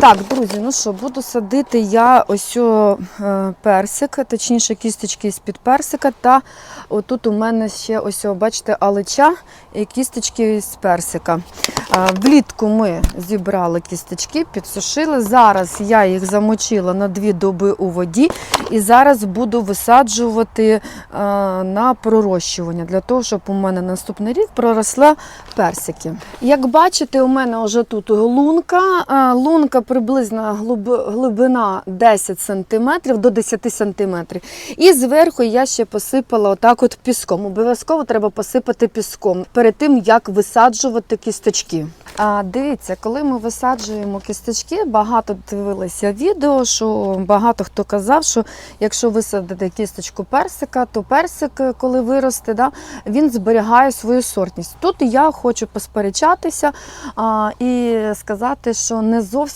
Так, друзі, ну що, буду садити я ось о, е, персик, точніше кісточки з-під персика. Та отут у мене ще ось, бачите, алича і кісточки з персика. А, Влітку ми зібрали кісточки, підсушили. Зараз я їх замочила на дві доби у воді і зараз буду висаджувати е, на пророщування для того, щоб у мене наступний рік проросла персики. Як бачите, у мене вже тут лунка. Е, Лунка приблизно глибина 10 см до 10 см. І зверху я ще посипала отак от піском. Обов'язково треба посипати піском перед тим, як висаджувати кісточки. А, дивіться, коли ми висаджуємо кісточки, багато дивилися відео, що багато хто казав, що якщо висадити кісточку персика, то персик, е, коли виросте, да, він зберігає свою сортність. Тут я хочу посперечатися а, і сказати, що не зовсім